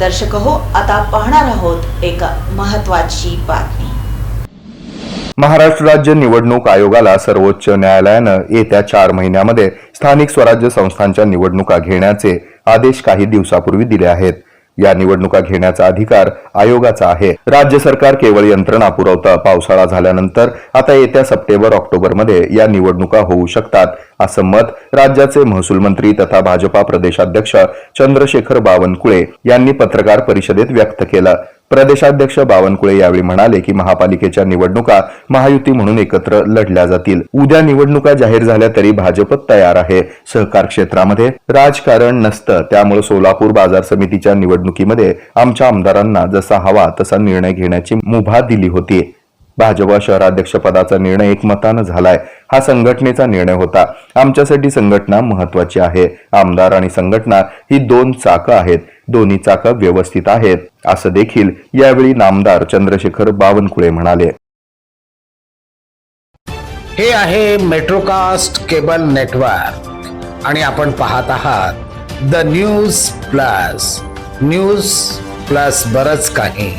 दर्शक हो आता पाहणार आहोत एक महत्वाची बातमी. महाराष्ट्र राज्य निवडणूक आयोगाला सर्वोच्च न्यायालयानं येत्या चार महिन्यामध्ये स्थानिक स्वराज्य संस्थांच्या निवडणुका घेण्याचे आदेश काही दिवसापूर्वी दिले आहेत. या निवडणुका घेण्याचा अधिकार आयोगाचा आहे. राज्य सरकार केवळ यंत्रणा पुरवतं. पावसाळा झाल्यानंतर आता येत्या सप्टेंबर ऑक्टोबरमध्ये या निवडणुका होऊ शकतात असं मत राज्याचे महसूल मंत्री तथा भाजपा प्रदेशाध्यक्ष चंद्रशेखर बावनकुळे यांनी पत्रकार परिषदेत व्यक्त केलं. प्रदेशाध्यक्ष बावनकुळे यावेळी म्हणाले की महापालिकेच्या निवडणुका महायुती म्हणून एकत्र लढल्या जातील. उद्या निवडणुका जाहीर झाल्या तरी भाजप तयार आहे. सहकार क्षेत्रामध्ये राजकारण नसतं. त्यामुळे सोलापूर बाजार समितीच्या निवडणुकीमध्ये आमच्या आमदारांना जसा हवा तसा निर्णय घेण्याची मुभा दिली होती. भाजपा शहराध्यक्षपदाचा निर्णय एकमतानं झालाय. हा संघटनेचा निर्णय होता. आमच्यासाठी संघटना महत्वाची आहे. आमदार आणि संघटना ही दोन चाकं आहेत. दोन्ही चाकं व्यवस्थित आहेत असं देखील यावेळी नामदार चंद्रशेखर बावनकुळे म्हणाले. हे आहे मेट्रोकास्ट केबल नेटवर्क. आणि आपण पाहत आहात the news plus. News plus बरच काही.